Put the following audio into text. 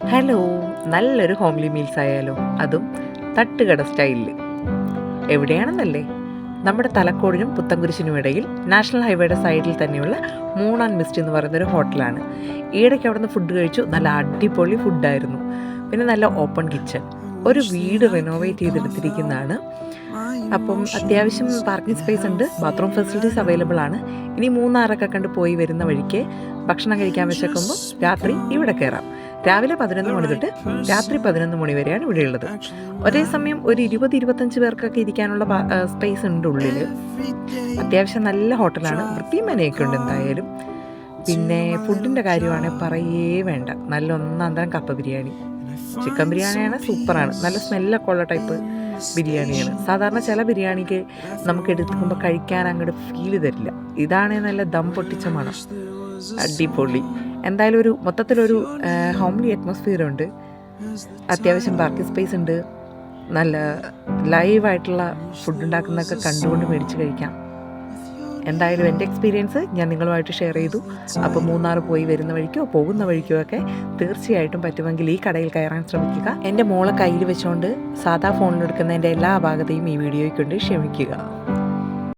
Hello നല്ലൊരു homely meals ആയാലോ? അതും തട്ടുകട സ്റ്റൈലിൽ എവിടെയാണെന്നല്ലേ? നമ്മുടെ തലക്കോടിനും പുത്തൻകുരിശിനും ഇടയിൽ നാഷണൽ ഹൈവേയുടെ സൈഡിൽ തന്നെയുള്ള ആൻഡ് മിസ്റ്റ് എന്ന് പറയുന്ന ഒരു ഹോട്ടലാണ്. ഈയിടയ്ക്ക് അവിടെ നിന്ന് ഫുഡ് കഴിച്ചു നല്ല അടിപൊളി ഫുഡായിരുന്നു പിന്നെ നല്ല ഓപ്പൺ കിച്ചൺ ഒരു വീട് റിനോവേറ്റ് ചെയ്തെടുത്തിരിക്കുന്നതാണ്. അപ്പം അത്യാവശ്യം പാർക്കിംഗ് സ്പേസ് ഉണ്ട് ബാത്റൂം ഫെസിലിറ്റീസ് അവൈലബിൾ ആണ്. ഇനി മൂന്നാറൊക്കെ കണ്ട് പോയി വരുന്ന വഴിക്ക് ഭക്ഷണം കഴിക്കാൻ വിശക്കുമ്പോൾ രാത്രി ഇവിടെ കയറാം രാവിലെ പതിനൊന്ന് മണി തൊട്ട് രാത്രി പതിനൊന്ന് മണി വരെയാണ് ഇവിടെ ഉള്ളത് ഒരേ സമയം ഒരു ഇരുപത് ഇരുപത്തഞ്ച് പേർക്കൊക്കെ ഇരിക്കാനുള്ള സ്പേസ് ഉണ്ട് ഉള്ളിൽ അത്യാവശ്യം നല്ല ഹോട്ടലാണ്. വൃത്തിയും മനയൊക്കെ ഉണ്ട് എന്തായാലും. പിന്നെ ഫുഡിന്റെ കാര്യമാണെങ്കിൽ പറയേ വേണ്ട. നല്ല ഒന്നാം തരം കപ്പ ബിരിയാണി. ചിക്കൻ ബിരിയാണിയാണ് സൂപ്പറാണ്. നല്ല സ്മെല്ലൊക്കെ ഉള്ള ടൈപ്പ് ബിരിയാണിയാണ്. സാധാരണ ചില ബിരിയാണിക്ക് നമുക്ക് എടുക്കുമ്പോൾ കഴിക്കാൻ അങ്ങോട്ട് ഫീൽ തരില്ല. ഇതാണെങ്കിൽ നല്ല ദം പൊട്ടിച്ച മണം. അടിപൊളി. എന്തായാലും ഒരു മൊത്തത്തിലൊരു ഹോംലി അറ്റ്മോസ്ഫിയർ ഉണ്ട്. അത്യാവശ്യം പാർക്കിംഗ് സ്പേസ് ഉണ്ട്. നല്ല ലൈവായിട്ടുള്ള ഫുഡ് ഉണ്ടാക്കുന്നതൊക്കെ കണ്ടുകൊണ്ട് മേടിച്ച് കഴിക്കാം. എന്തായാലും എന്റെ എക്സ്പീരിയൻസ് ഞാൻ നിങ്ങളുമായിട്ട് ഷെയർ ചെയ്തു. അപ്പോൾ മൂന്നാർ പോയി വരുന്ന വഴിക്കോ പോകുന്ന വഴിക്കോ ഒക്കെ തീർച്ചയായിട്ടും പറ്റുമെങ്കിൽ ഈ കടയിൽ കയറാൻ ശ്രമിക്കുക. എന്റെ മോളെ കയ്യിൽ വെച്ചുകൊണ്ട് സാധാ ഫോണിലെടുക്കുന്നതിന്റെ എല്ലാ അപാകതയും ഈ വീഡിയോയ്ക്ക് കൊണ്ട് ക്ഷമിക്കുക.